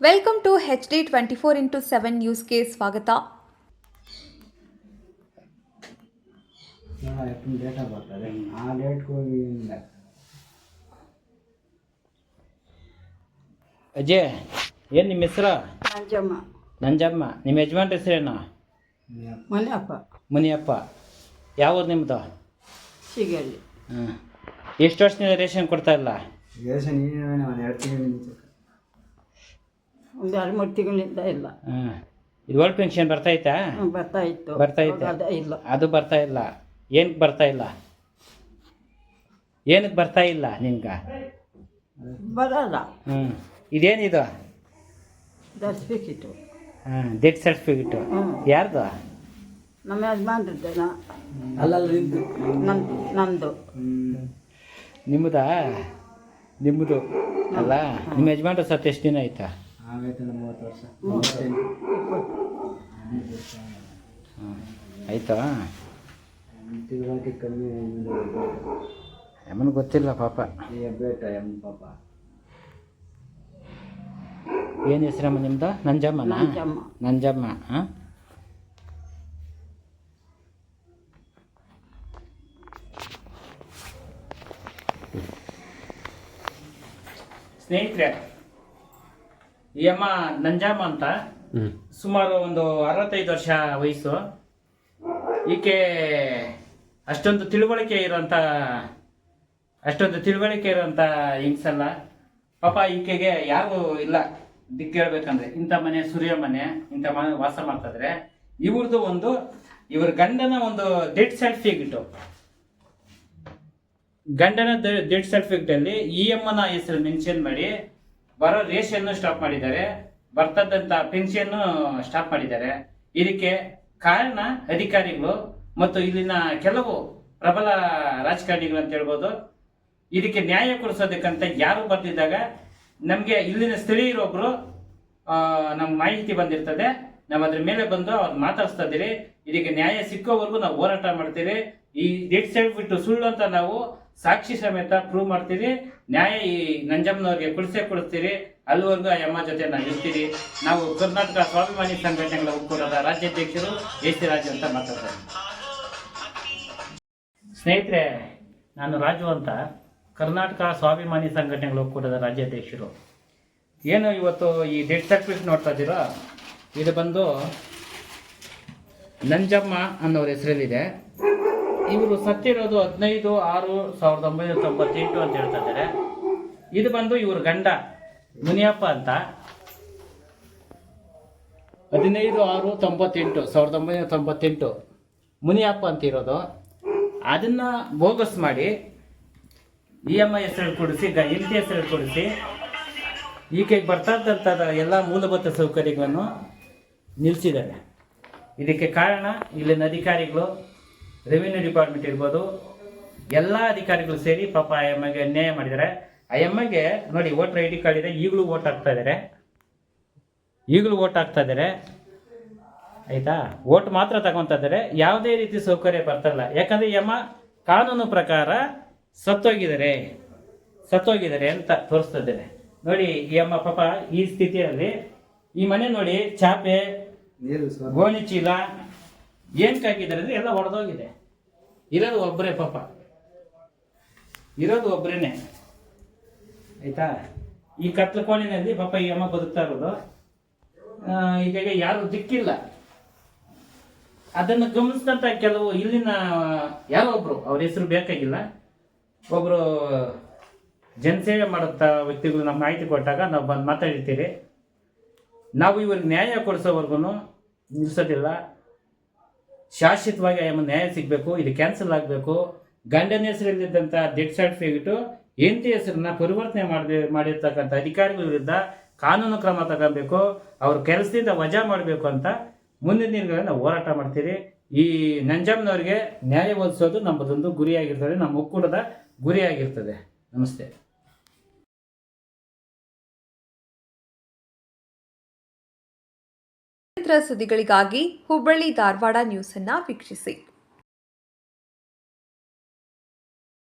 Welcome to H D twenty four into seven ನ್ಯೂಸ್ಗೆ ಸ್ವಾಗತ ಅಜ್ಜೆ ಏನ್ ಅಜಯ್ ನಿಮ್ಮ ಹೆಸರು? ನಂಜಮ್ಮ. ನಂಜಮ್ಮ. ನಿಮ್ಮ ಯಜಮಾನ್ರ ಹೆಸರೇನು ಮನೆಯಪ್ಪ. ಮುನಿಯಪ್ಪ. ಯಾವ ಊರು ನಿಮ್ಮದು ಸಿಗಲ್ಲಿ ಹಾಂ ಎಷ್ಟು ವರ್ಷದಿಂದ ರೇಷನ್ ಕೊಡ್ತಾ ಇಲ್ಲ? ರೇಷನ್ ಎರಡು ಒಂದು ಎರಡು ಮೂರು ತಿಂಗಳಿಂದ ಇಲ್ಲ. ಹಾಂ ಇದು ಓಲ್ಡ್ ಪೆನ್ಷನ್ ಹ್ಮ್, ಬರ್ತಾ ಇತ್ತು. ಬರ್ತಾ ಇತ್ತು. ಇವಾಗ ಅದು ಇಲ್ಲ. ಅದು ಬರ್ತಾ ಇಲ್ಲ. ಏನಕ್ಕೆ ಬರ್ತಾ ಇಲ್ಲ? ಏನಕ್ಕೆ ಬರ್ತಾ ಇಲ್ಲ ನಿಮ್ಗೆ ಬರಲ್ಲ. ಹ್ಞೂ ಇದೇನಿದು ಸರ್ಟಿಫಿಕೇಟು ಹಾಂ ಡೆತ್ ಸರ್ಟಿಫಿಕೇಟು ಯಾರ್ದು? ನಮ್ಮ ಯಜಮಾನ್ರದ್ದು ನಂದು. ನಂದು. ನಿಮ್ಮದಾ? ನಿಮ್ಮದು. ಅಲ್ಲ ನಿಮ್ಮ ಯಜಮಾನ್ರ ಸತ್ತು ಎಷ್ಟು ದಿನ ಆಯ್ತಾ? ಆಗೈತೆ ಒಂದು ಮೂವತ್ತು ವರ್ಷ. ಆಯ್ತಾ? ತಿಳುವಳಿಕೆ ಕಮ್ಮಿ ಅಮ್ಮನಿಗೆ ಗೊತ್ತಿಲ್ಲ ಪಾಪ. ಈ ಬೇಟ ಎಂ ಪಾಪ. ಏನು ಹೆಸರಮ್ಮ ನಿಮ್ದು? ನಂಜಮ್ಮನ? ನಂಜಮ್ಮ. ನಂಜಮ್ಮ ಹಾಂ ಸ್ನೇಹಿತರೆ ಈ ನಂಜಾಮ ಅಂತ. ಸುಮಾರು ಒಂದು ಅರವತ್ತೈದು ವರ್ಷ ವಯಸ್ಸು. ಈಕೆ ಅಷ್ಟೊಂದು ತಿಳುವಳಿಕೆ ಇರೋಂಥ ಅಷ್ಟೊಂದು ತಿಳುವಳಿಕೆ ಇರೋಂಥ ಹೆಂಗ್ಸಲ್ಲ. ಪಾಪ ಈಕೆಗೆ ಯಾರು ಇಲ್ಲ. ದಿಕ್ಕು ಹೇಳ್ಬೇಕಂದ್ರೆ ಇಂಥ ಮನೆ ಸೂರ್ಯ ಮನೆ ಇಂಥ ಮನೆ ವಾಸ ಮಾಡ್ತಿದ್ರೆ ಇವ್ರದ್ದು ಒಂದು ಇವ್ರ ಗಂಡನ ಒಂದು ಡೆಡ್ ಸರ್ಟಿಫಿಕೇಟು ಗಂಡನ ಡೆಡ್ ಸರ್ಟಿಫಿಕೇಟ್ ಅಲ್ಲಿ ಇ ಎಮ್ಮನ ಹೆಸರು ಮೆನ್ಷನ್ ಮಾಡಿ ಬರೋ ರೇಷನ್ನು ಸ್ಟಾಪ್ ಮಾಡಿದ್ದಾರೆ. ಬರ್ತದಂತ ಪೆನ್ಷನ್ ಸ್ಟಾಪ್ ಮಾಡಿದ್ದಾರೆ. ಇದಕ್ಕೆ ಕಾರಣ ಅಧಿಕಾರಿಗಳು ಮತ್ತು ಇಲ್ಲಿನ ಕೆಲವು ಪ್ರಬಲ ರಾಜಕಾರಣಿಗಳು ಅಂತ ಹೇಳ್ಬೋದು. ಇದಕ್ಕೆ ನ್ಯಾಯ ಕೊಡಿಸೋದಕ್ಕಂತ ಯಾರು ಬರ್ತಿದ್ದಾಗ ನಮಗೆ ಇಲ್ಲಿನ ಸ್ಥಳೀಯರೊಬ್ಬರು ನಮ್ಗೆ ಮಾಹಿತಿ ಬಂದಿರ್ತದೆ. ನಾವು ಅದ್ರ ಮೇಲೆ ಬಂದು ಅವ್ರು ಮಾತಾಡಿಸ್ತಾ ಇದೀರಿ ಇದಕ್ಕೆ ನ್ಯಾಯ ಸಿಕ್ಕೋವರೆಗೂ ನಾವು ಹೋರಾಟ ಮಾಡ್ತೀರಿ. ಈ ಡೇಟ್ ಬಿಟ್ಟು ಸುಳ್ಳು ಅಂತ ನಾವು ಸಾಕ್ಷಿ ಸಮೇತ ಪ್ರೂವ್ ಮಾಡ್ತೀರಿ. ನ್ಯಾಯ ಈ ನಂಜಮ್ಮನವ್ರಿಗೆ ಕೊಡಿಸೇ ಕೊಡಿಸ್ತೀರಿ ಅಲ್ಲಿವರೆಗೂ ಆ ಅಮ್ಮ ಜೊತೆ ನಾವು ಇರ್ತೀರಿ. ನಾವು ಕರ್ನಾಟಕ ಸ್ವಾಭಿಮಾನಿ ಸಂಘಟನೆಗಳ ಒಕ್ಕೂಟದ ರಾಜ್ಯಾಧ್ಯಕ್ಷರು ಎಸ್ ಸಿ ರಾಜು ಅಂತ ಮಾತಾಡ್ತಾರೆ. ಸ್ನೇಹಿತರೆ, ನಾನು ರಾಜು ಅಂತ ಕರ್ನಾಟಕ ಸ್ವಾಭಿಮಾನಿ ಸಂಘಟನೆಗಳ ಒಕ್ಕೂಟದ ರಾಜ್ಯಾಧ್ಯಕ್ಷರು. ಏನು ಇವತ್ತು ಈ ಡೆತ್ ಸರ್ಟಿಫಿಕೇಟ್ ನೋಡ್ತಾ ಇದ್ದೀರೋ? ಇದು ಬಂದು ನಂಜಮ್ಮ ಅನ್ನೋರ ಹೆಸರಲ್ಲಿದೆ. ಇವರು ಸತ್ತಿರೋದು ಹದಿನೈದು ಆರು ಸಾವಿರದ ಒಂಬೈನೂರ ತೊಂಬತ್ತೆಂಟು ಅಂತ ಹೇಳ್ತಾ ಇದ್ದಾರೆ. ಇದು ಬಂದು ಇವ್ರ ಗಂಡ ಮುನಿಯಪ್ಪ ಅಂತ. ಹದಿನೈದು ಆರು ತೊಂಬತ್ತೆಂಟು ಸಾವಿರದ ಒಂಬೈನೂರ ತೊಂಬತ್ತೆಂಟು ಮುನಿಯಪ್ಪ ಅಂತ ಇರೋದು. ಅದನ್ನ ಬೋಗಸ್ ಮಾಡಿ ಇ ಎಂ ಐ ಹೆಸರು ಕೊಡಿಸಿ ಗ ಎಲ್ ಟಿ ಹೆಸರು ಕೊಡಿಸಿ ಈಕೆಗೆ ಬರ್ತಾ ಎಲ್ಲ ಮೂಲಭೂತ ಸೌಕರ್ಯಗಳನ್ನು ನಿಲ್ಲಿಸಿದ್ದಾರೆ ಇದಕ್ಕೆ ಕಾರಣ ಇಲ್ಲಿನ ಅಧಿಕಾರಿಗಳು ರೆವಿನ್ಯೂ ಡಿಪಾರ್ಟ್ಮೆಂಟ್ ಇರ್ಬೋದು ಎಲ್ಲ ಅಧಿಕಾರಿಗಳು ಸೇರಿ ಪಾಪ ಆ ಎಮ್ಮಗೆ ಅನ್ಯಾಯ ಮಾಡಿದ್ದಾರೆ. ಆ ಎಮ್ಮಗೆ ನೋಡಿ ವೋಟರ್ ಐ ಡಿ ಕಾರ್ಡ್ ಇದೆ ಈಗಲೂ ವೋಟ್ ಹಾಕ್ತಾ ಇದ್ದಾರೆ ಈಗಲೂ ವೋಟ್ ಹಾಕ್ತಾ ಇದ್ದಾರೆ ಆಯ್ತಾ? ವೋಟ್ ಮಾತ್ರ ತಗೊತಾ ಇದ್ದಾರೆ ಯಾವುದೇ ರೀತಿ ಸೌಕರ್ಯ ಬರ್ತಾಯಿಲ್ಲ ಯಾಕಂದ್ರೆ ಯಾಕಂದರೆ ಅಮ್ಮ ಕಾನೂನು ಪ್ರಕಾರ ಸತ್ತೋಗಿದ್ದಾರೆ. ಸತ್ತೋಗಿದ್ದಾರೆ ಅಂತ ತೋರಿಸ್ತಾ ಇದ್ದಾರೆ ನೋಡಿ ಈ ಅಮ್ಮ ಪಾಪ ಈ ಸ್ಥಿತಿಯಲ್ಲಿ ಈ ಮನೆ ನೋಡಿ ಚಾಪೆ ಗೋಣಿ ಚೀಲ ಏನಕ್ಕೆ ಹಾಕಿದ್ದಾರೆ ಅಂದ್ರೆ ಎಲ್ಲ ಹೊಡೆದೋಗಿದೆ ಇರೋದು ಒಬ್ಬರೇ ಪಾಪ. ಇರೋದು ಒಬ್ಬರೇನೆ ಆಯ್ತಾ? ಈ ಕತ್ಲು ಕೋಣಿನಲ್ಲಿ ಪಾಪ ಈ ಅಮ್ಮ ಬದುಕ್ತಾ ಇರೋದು. ಈಗ ಯಾರು ದಿಕ್ಕಿಲ್ಲ. ಅದನ್ನು ಗಮನಿಸಿದಂತ ಕೆಲವು ಇಲ್ಲಿನ ಯಾರೋ ಒಬ್ರು, ಅವ್ರ ಹೆಸರು ಬೇಕಾಗಿಲ್ಲ. ಒಬ್ರು ಜನಸೇವೆ ಮಾಡುತ್ತ ವ್ಯಕ್ತಿಗಳು ನಮ್ಮ ಮಾಹಿತಿ ಕೊಟ್ಟಾಗ ನಾವು ಬಂದು ಮಾತಾಡಿರ್ತೀರಿ. ನಾವು ಇವ್ರಿಗೆ ನ್ಯಾಯ ಕೊಡಿಸೋವರೆಗೂ ನಿಲ್ಲಿಸೋದಿಲ್ಲ. ಶಾಶ್ವತವಾಗಿ ಆಯಮ್ಮ ನ್ಯಾಯ ಸಿಗಬೇಕು, ಇದು ಕ್ಯಾನ್ಸಲ್ ಆಗಬೇಕು. ಗಂಡನ ಹೆಸರಲ್ಲಿದ್ದಂಥ ಡೆತ್ ಸರ್ಟಿಫಿಕೇಟು ಹೆಂಡತಿ ಹೆಸರನ್ನ ಪರಿವರ್ತನೆ ಮಾಡಿ ಮಾಡಿರ್ತಕ್ಕಂಥ ಅಧಿಕಾರಿಗಳ ವಿರುದ್ಧ ಕಾನೂನು ಕ್ರಮ ತಗೋಬೇಕು. ಅವ್ರ ಕೆಲಸದಿಂದ ವಜಾ ಮಾಡಬೇಕು ಅಂತ ಮುಂದಿನ ದಿನಗಳಲ್ಲಿ ಹೋರಾಟ ಮಾಡ್ತೀರಿ. ಈ ನಂಜಮ್ಮನವ್ರಿಗೆ ನ್ಯಾಯ ಒದಗಿಸೋದು ನಮ್ಮದೊಂದು ಗುರಿಯಾಗಿರ್ತದೆ, ನಮ್ಮ ಒಕ್ಕೂಟದ ಗುರಿಯಾಗಿರ್ತದೆ. ನಮಸ್ತೆ. ಸುದ್ದಿಗಳಿಗಾಗಿ ಹುಬ್ಬಳ್ಳಿ ಧಾರವಾಡ ನ್ಯೂಸನ್ನು ವೀಕ್ಷಿಸಿ.